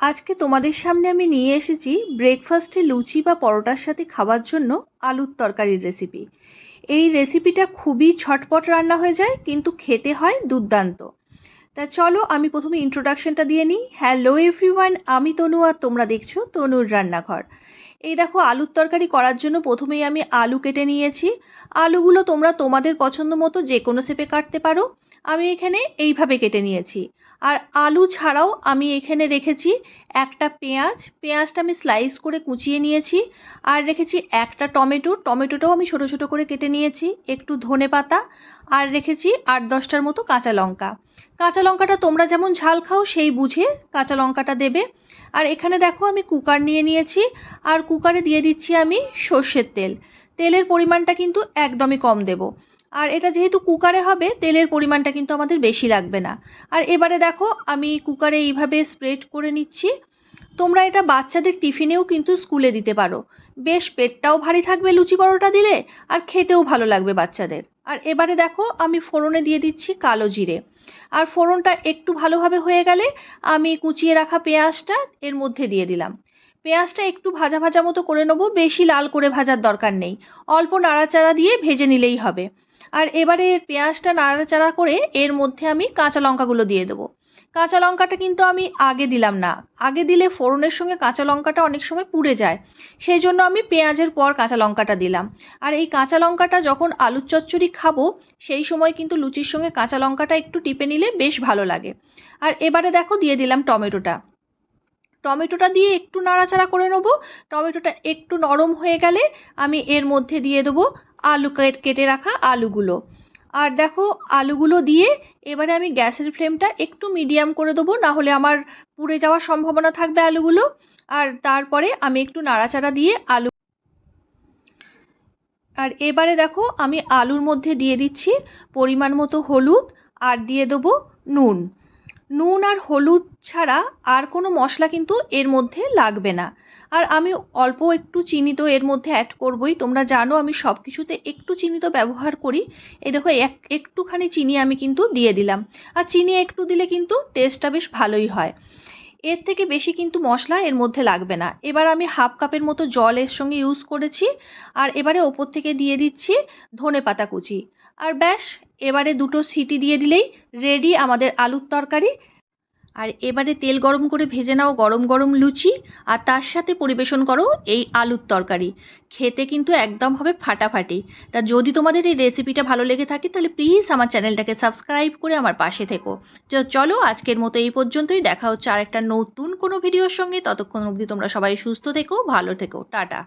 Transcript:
আজকে তোমাদের সামনে আমি নিয়ে এসেছি ব্রেকফাস্টে লুচি বা পরোটার সাথে খাওয়ার জন্য আলুর তরকারির রেসিপি এই রেসিপিটা খুবই ছটপট রান্না হয়ে যায়, কিন্তু খেতে হয় দুর্দান্ত। তা চলো আমি প্রথমে ইন্ট্রোডাকশনটা দিয়ে নিই। হ্যালো এভরিওয়ান আমি তনু আর তোমরা দেখছ তনুর রান্নাঘর। এই দেখো, আলুর তরকারি করার জন্য প্রথমেই আমি আলু কেটে নিয়েছি। আলুগুলো তোমরা তোমাদের পছন্দ মতো যে কোনো শেপে কাটতে পারো। আমি এখানে এইভাবে কেটে নিয়েছি। আর আলু ছাড়াও আমি এখানে রেখেছি একটা পেঁয়াজ। পেঁয়াজটা আমি স্লাইস করে কুচিয়ে নিয়েছি আর রেখেছি একটা টমেটো। টমেটোটাও আমি ছোটো ছোটো করে কেটে নিয়েছি, একটু ধনে পাতা আর রেখেছি আট দশটার মতো কাঁচা লঙ্কা। কাঁচা লঙ্কাটা তোমরা যেমন ঝাল খাও সেই বুঝে কাঁচা লঙ্কাটা দেবে। আর এখানে দেখো আমি কুকার নিয়ে নিয়েছি আর কুকারে দিয়ে দিচ্ছি আমি সর্ষের তেল। তেলের পরিমাণটা কিন্তু একদমই কম দেবো। আর এটা যেহেতু কুকারে হবে, তেলের পরিমাণটা কিন্তু আমাদের বেশি লাগবে না। আর এবারে দেখো, আমি কুকারে এইভাবে স্প্রেড করে নিচ্ছি। তোমরা এটা বাচ্চাদের টিফিনেও কিন্তু স্কুলে দিতে পারো। বেশ পেটটাও ভারী থাকবে লুচি পরোটা দিলে, আর খেতেও ভালো লাগবে বাচ্চাদের। আর এবারে দেখো, আমি ফোড়নে দিয়ে দিচ্ছি কালো জিরে। আর ফোড়নটা একটু ভালোভাবে হয়ে গেলে, আমি কুচিয়ে রাখা পেঁয়াজটা এর মধ্যে দিয়ে দিলাম। পেঁয়াজটা একটু ভাজা ভাজা মতো করে নেব, বেশি লাল করে ভাজার দরকার নেই। অল্প নাড়াচাড়া দিয়ে ভেজে নিলেই হবে। আর এবারে পেঁয়াজটা নাড়াচাড়া করে এর মধ্যে আমি কাঁচা লঙ্কাগুলো দিয়ে দেবো। কাঁচা লঙ্কাটা কিন্তু আমি আগে দিলাম না। আগে দিলে ফোড়নের সঙ্গে কাঁচা লঙ্কাটা অনেক সময় পুড়ে যায়। সেই জন্য আমি পেঁয়াজের পর কাঁচা লঙ্কাটা দিলাম। আর এই কাঁচা লঙ্কাটা যখন আলুর চচ্চড়ি খাব, সেই সময় কিন্তু লুচির সঙ্গে কাঁচা লঙ্কাটা একটু টিপে নিলে বেশ ভালো লাগে। আর এবারে দেখো দিয়ে দিলাম টমেটোটা। টমেটোটা দিয়ে একটু নাড়াচাড়া করে নেব। টমেটোটা একটু নরম হয়ে গেলে আমি এর মধ্যে দিয়ে দেবো আলু কেটে রাখা আলুগুলো। আর দেখো, আলুগুলো দিয়ে এবারে আমি গ্যাসের ফ্লেমটা একটু মিডিয়াম করে দেবো না হলে আমার পুড়ে যাওয়ার সম্ভাবনা থাকবে আলুগুলো। আর তারপরে আমি একটু নাড়াচাড়া দিয়ে আলু আর এবারে দেখো, আমি আলুর মধ্যে দিয়ে দিচ্ছি পরিমাণ মতো হলুদ আর দিয়ে দেবো নুন। নুন আর হলুদ ছাড়া আর কোনো মশলা কিন্তু এর মধ্যে লাগবে না। আর আমি অল্প একটু চিনি তো এর মধ্যে অ্যাড করবই। তোমরা জানো আমি সব কিছুতে একটু চিনি তো ব্যবহার করি। এই দেখো, এক, একটুখানি চিনি আমি কিন্তু দিয়ে দিলাম। আর চিনি একটু দিলে কিন্তু টেস্টটা বেশ ভালোই হয়। এর থেকে বেশি কিন্তু মশলা এর মধ্যে লাগবে না। এবার আমি হাফ কাপের মতো জল এর সঙ্গে ইউজ করেছি। আর এবারে ওপর থেকে দিয়ে দিচ্ছি ধনে পাতা কুচি। আর ব্যাস, এবারে দুটো সিটি দিয়ে দিলেই রেডি আমাদের আলুর তরকারি। আর এবারে তেল গরম করে ভেজে নাও গরম গরম লুচি, আর তার সাথে পরিবেশন করো এই আলুর তরকারি। খেতে কিন্তু একদম হবে ফাটাফাটি। তা যদি তোমাদের এই রেসিপিটা ভালো লেগে থাকে, তাহলে প্লিজ আমার চ্যানেলটাকে সাবস্ক্রাইব করে আমার পাশে থেকো। চলো, আজকের মতো এই পর্যন্তই। দেখা হচ্ছে আর একটা নতুন কোনো ভিডিওর সঙ্গে। ততক্ষণ অবধি তোমরা সবাই সুস্থ থেকো, ভালো থেকো। টাটা।